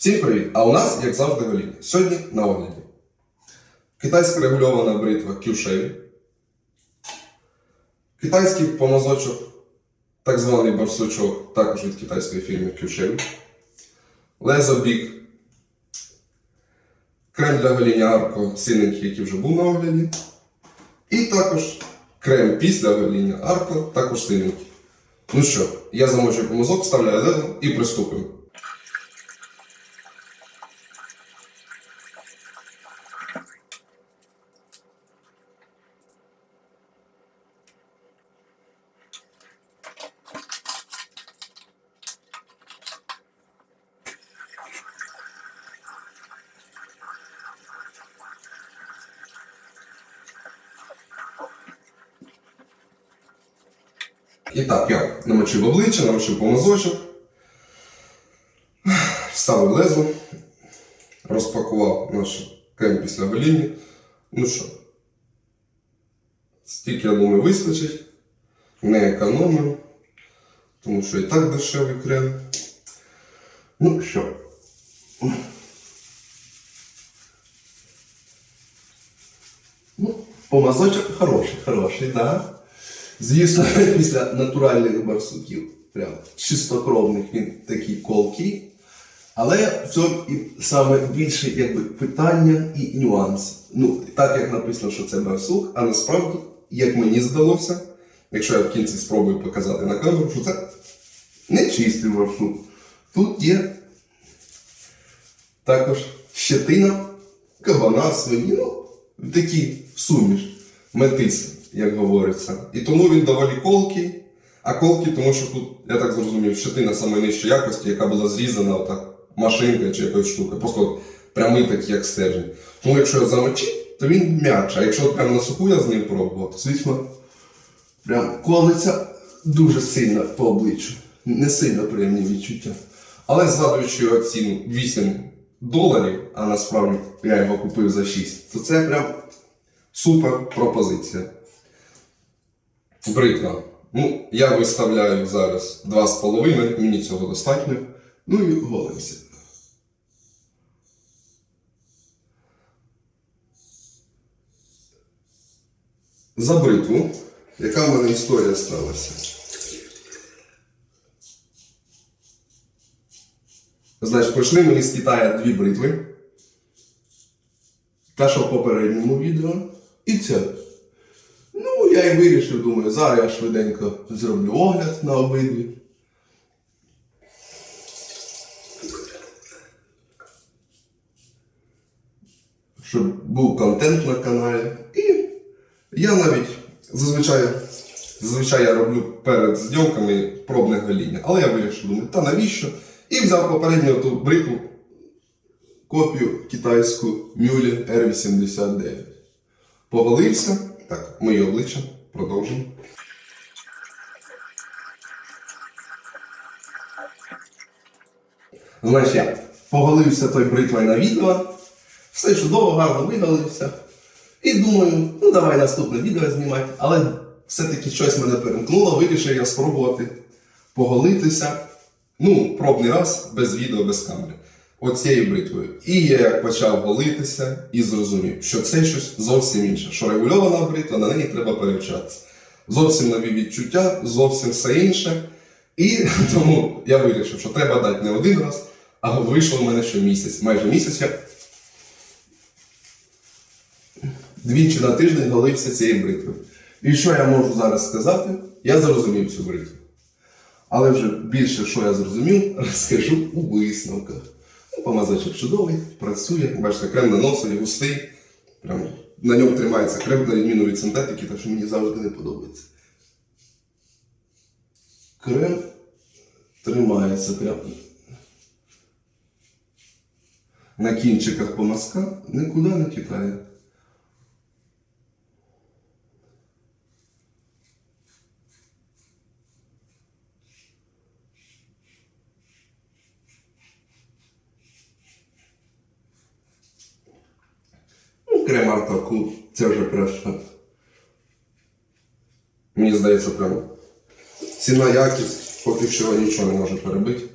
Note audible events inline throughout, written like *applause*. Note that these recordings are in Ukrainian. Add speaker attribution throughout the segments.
Speaker 1: Всім привіт! А у нас, як завжди, гоління. Сьогодні на огляді. Китайська регульована бритва Q-Shave. Китайський помазочок, так званий барсучок, також від китайської фірми Q-Shave. Лезо Big. Крем для гоління Арко синенький, який вже був на огляді. І також крем після гоління Арко, також синенький. Ну що, я замочую помазок, вставляю лезо і приступимо. І так, я намочив обличчя, намочив помазочок, вставив лезо, розпакував наш крем після гоління. Ну що, стільки, я думаю, вистачить. Не економив, тому що і так дешевий крем. Ну що. Ну, помазочок хороший, хороший, так. Да? Звісно, *laughs* після натуральних барсуків, прям чистокровних, він такий колкий. Але в цьому і саме більше якби, питання і нюанс. Ну, так як написано, що це барсук, а насправді, як мені здалося, якщо я в кінці спробую показати на камеру, що це не чистий барсук. Тут є також щетина, кабана, свині, ну, такі суміш, метиси, як говориться. І тому він доволі колкий. А колкий, тому що тут, я так зрозумів, щетина саме нижчої якості, яка була зрізана отак машинкою чи якоюсь штукою. Просто прямий такий, як стержень. Тому якщо його замочить, то він м'якший. А якщо прямо на суху я з ним пробував, то звісно, прям колиться дуже сильно по обличчю. Не сильно приємні відчуття. Але згадуючи його ціну 8 доларів, а насправді я його купив за 6, то це прям супер пропозиція. Бритва. Ну, я виставляю зараз 2,5, мені цього достатньо. Ну і голимося. За бритву, яка в мене історія сталася. Значить, прийшли мені з Китаю дві бритви. Та, що в попередньому відео, і ця. Ну, я і вирішив, думаю, зараз я швиденько зроблю огляд на обидві. Щоб був контент на каналі. І я навіть зазвичай, зазвичай я роблю перед зйомками пробне гоління. Але я вирішив, думаю, та навіщо? І взяв попередню ту бритву копію китайську Мюлі R89. Поголився. Так, моє обличчя. Продовжуємо. Значить, я поголився той бритвою на відео. Все чудово, гарно видалився. І думаю, ну давай наступне відео знімати. Але все-таки щось мене перемкнуло, вирішив я спробувати поголитися. Ну, пробний раз без відео, без камери. Оцією бритвою. І я як почав голитися і зрозумів, що це щось зовсім інше. Що регульована бритва, на неї треба перевчатися. Зовсім нові відчуття, зовсім все інше. І *laughs* тому я вирішив, що треба дати не один раз, а вийшло в мене ще місяць. Майже місяць я двічі на тиждень голився цією бритвою. І що я можу зараз сказати? Я зрозумів цю бритву. Але вже більше, що я зрозумів, *laughs* розкажу у висновках. Помазочок чудовий, працює. Бачите, крем наносить, густий. Прям на ньому тримається крем, на відміну від синтетики, так що мені завжди не подобається. Крем тримається прям на кінчиках помазка, нікуди не тікає. Крем Артаку, це вже просто. Мені здається, прямо. Ціна якість поки що нічого не може перебити.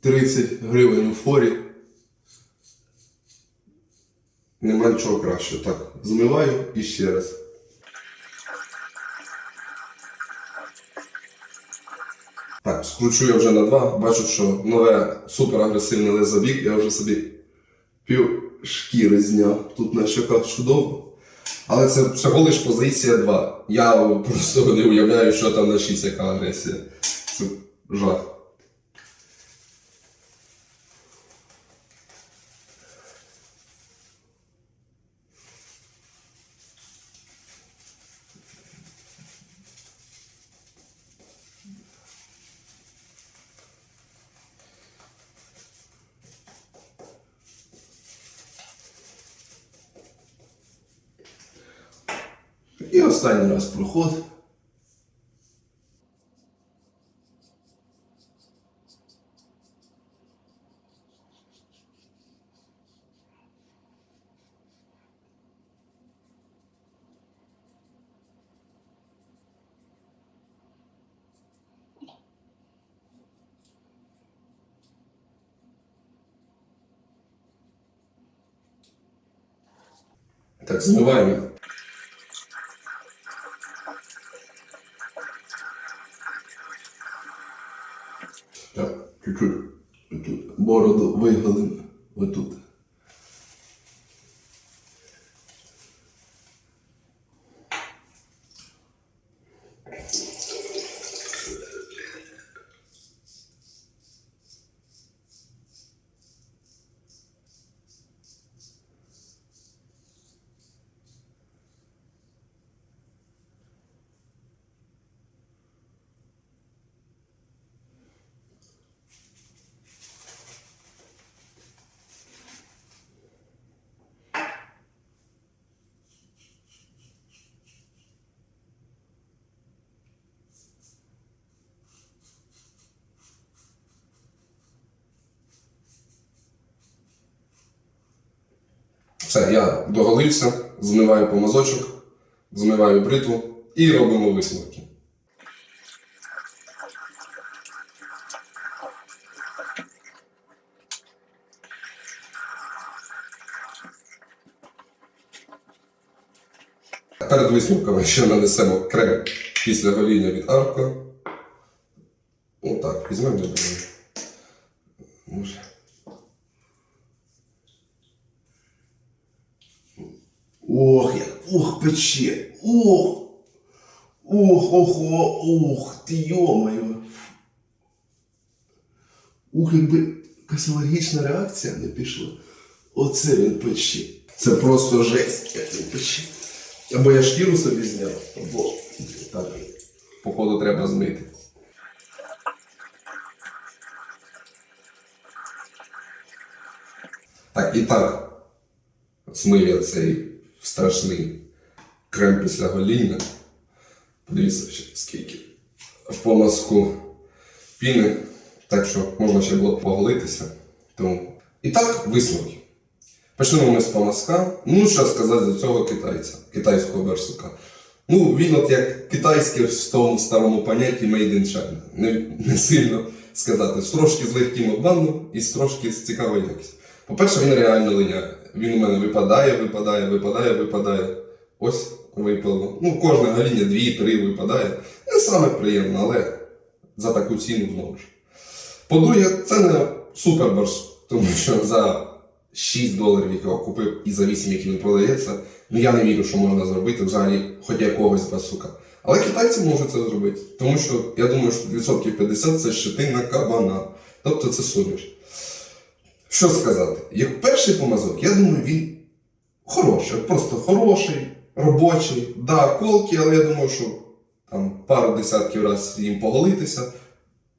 Speaker 1: 30 гривень у форі Нема нічого кращого. Так, змиваю і ще раз. Так, скручу я вже на два. Бачу, що нове суперагресивне лезобік, я вже собі пів шкіри зняв. Тут на щоках чудово. Але це всього лиш позиція 2. Я просто не уявляю, що там на 6 яка агресія. Це жах. І останній раз проход. Так, змиваємо. Так, чуть-чуть тут бороду виголимо. Отут. Все, я доголився, змиваю помазочок, змиваю бритву і робимо висновки. Перед висновками ще нанесемо крем після гоління від арко. Отак, візьмемо. Може. Ох, як ох, пече. Ох. Ох, ох, ох, ох, ти йомаю. Ух, якби якась алергічна реакція не пішла. Оце він пече. Це просто жесть, як він пече. Або я шкіру собі зняв, або так. Походу треба змити. Так, і так. Змив я цей страшний крем після гоління. Подивіться ще скільки. В помазку піни, так що можна ще було поголитися. Тому. І так, висновки. Почнемо ми з помазка. Ну, що сказати за цього китайця, китайського барсука. Ну, він от як китайське в тому старому понятті Made in China. Не, не сильно сказати. З трошки з легким обманом і з трошки з цікавою якістю. По-перше, він реально линяє. Він у мене випадає, випадає, випадає, випадає. Ось випало. Ну, кожне гоління 2-3 випадає. Не саме приємно, але за таку ціну знову ж. По-друге, це не супер тому що за 6 доларів, які я купив, і за 8, які він продається, ну я не вірю, що можна зробити взагалі хоч якогось барсука. Але китайці можуть це зробити, тому що я думаю, що відсотків 50 це щетина кабана. Тобто це суміш. Що сказати? Як перший помазок, я думаю, він хороший, просто хороший, робочий. Да, колки, але я думаю, що там пару десятків разів їм поголитися,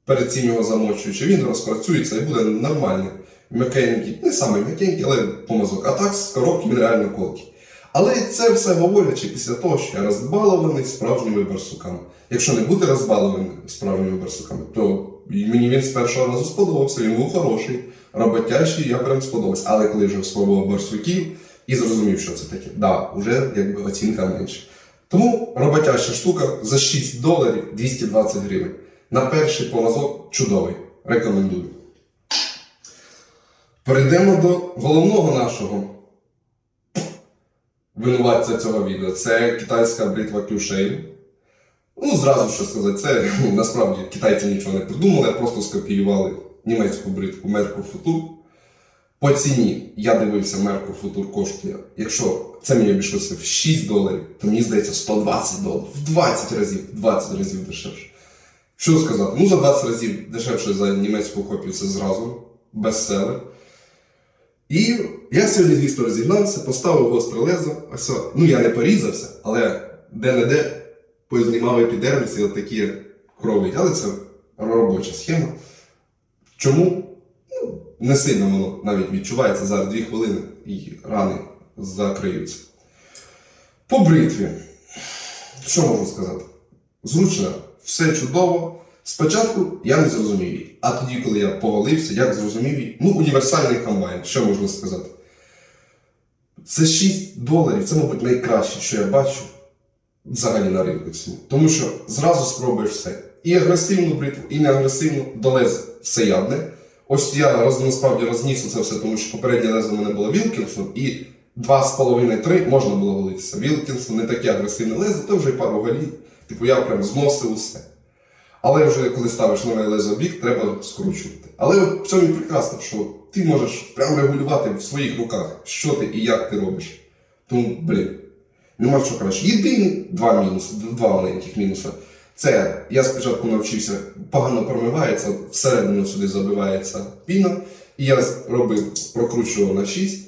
Speaker 1: перед цим його замочуючи, він розпрацюється і буде нормальний. М'якенький, не самий м'якенький, але помазок. А так з коробки він реально колкий. Але це все говорячи після того, що я розбалований справжніми барсуками. Якщо не бути розбалованим справжніми барсуками, то мені він з першого разу сподобався, він був хороший, роботящий, я прям сподобався. Але коли вже спробував барсуків і зрозумів, що це таке, да, вже якби оцінка менше. Тому роботяща штука за 6 доларів 220 гривень. На перший помазок чудовий. Рекомендую. Перейдемо до головного нашого винуватця цього відео. Це китайська бритва Кюшейл. Ну, зразу що сказати, це ну, насправді китайці нічого не придумали, просто скопіювали німецьку бритву Merkur Futur. По ціні я дивився, Merkur Futur коштує, якщо це мені обійшлося в 6 доларів, то мені здається 120 доларів. В 20 разів, в 20 разів дешевше. Що сказати? Ну, за 20 разів дешевше за німецьку копію це зразу бестселер. І я сьогодні, звісно, розігнався, поставив гостре лезо. Ось, ну я не порізався, але де-не-де познімав епідерміс і отакі крові. Але це робоча схема. Чому? Ну, не сильно воно навіть відчувається. Зараз 2 хвилини і рани закриються. По бритві. Що можу сказати? Зручно, все чудово. Спочатку я не зрозумів її, а тоді, коли я повалився, як зрозумів її, ну, універсальний комбайн, що можна сказати? Це 6 доларів, це, мабуть, найкраще, що я бачу взагалі на ринку цьому. Тому що зразу спробуєш все. І агресивну бритву, і не агресивну, до леза все ядне. Ось я роз, насправді розніс це все, тому що попереднє лезо в мене було Вілкінсон, і 2,5-3 можна було голитися. Вілкінсон не таке агресивне лезо, то вже й пару голів. Типу я прям зносив усе. Але вже коли ставиш нове лезо бік, треба скручувати. Але в цьому прекрасно, що ти можеш прям регулювати в своїх руках, що ти і як ти робиш. Тому, блін, нема що краще. Єдині два мінуси, два маленьких мінуси. Це я спочатку навчився, погано промивається, всередину сюди забивається піна. І я робив, прокручував на 6,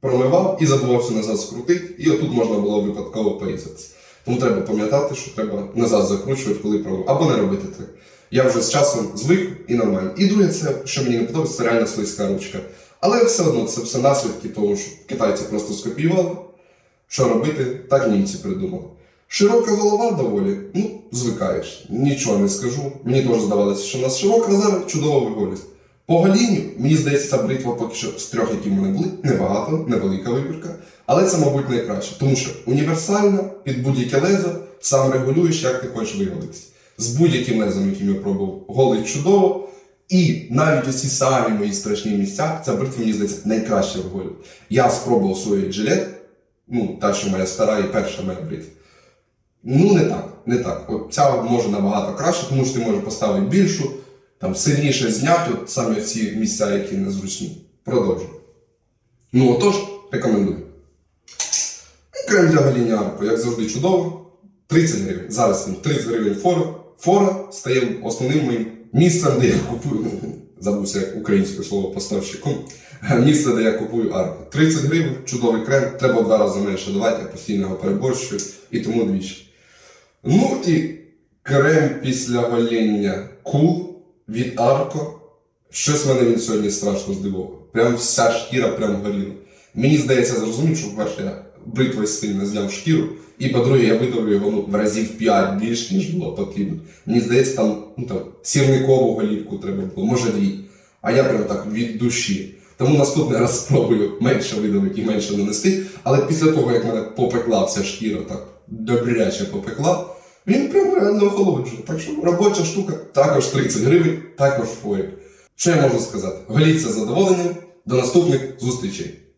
Speaker 1: промивав і забувався назад скрутити, і отут можна було випадково порізатися. Тому треба пам'ятати, що треба назад закручувати, коли промив. Або не робити так. Я вже з часом звик і нормально. І друге, це, що мені не подобається, це реально слизька ручка. Але все одно це все наслідки того, що китайці просто скопіювали. Що робити, так німці придумали. Широка голова доволі, ну, звикаєш. Нічого не скажу. Мені теж здавалося, що в нас широка, зараз чудово виголість. По голінню, мені здається, ця бритва поки що з трьох, які в мене були, небагато, невелика вибірка. Але це, мабуть, найкраще, тому що універсальна, під будь-яке лезо, сам регулюєш, як ти хочеш виголитися. З будь-яким лезом, яким я пробував, голить чудово. І навіть оці самі мої страшні місця, ця бритва, мені здається, найкраще виголює. Я спробував свою джилет, ну, та, що моя стара і перша бритва. Ну, не так, не так. От ця може набагато краще, тому що ти можеш поставити більшу, там сильніше зняти от саме ці місця, які незручні. Продовжуй. Ну отож, рекомендую. Крем для гоління арку, як завжди, чудово. 30 гривень. Зараз він 30 гривень фора. Фора стає основним моїм місцем, де я купую. *laughs* Забувся українське слово поставщиком. *laughs* Місце, де я купую арку. 30 гривень, чудовий крем. Треба в два рази менше давати, я постійно його переборщую і тому двічі. Ну і крем після гоління Cool від Арко. Щось мене він сьогодні страшно здивував. Прям вся шкіра прям горіла. Мені здається, зрозумів, що по-перше, я бритвою сильно зняв шкіру, і по-друге, я видавлю його ну, в разів 5 більше, ніж було потрібно. Мені здається, там, ну, там сірникову голівку треба було, може дві. А я прям так від душі. Тому наступний раз спробую менше видавити і менше нанести. Але після того, як мене попекла вся шкіра, так добряче попекла, він прям реально охолоджує. Так що робоча штука також 30 гривень, також форі. Що я можу сказати? Голіться задоволенням. До наступних зустрічей!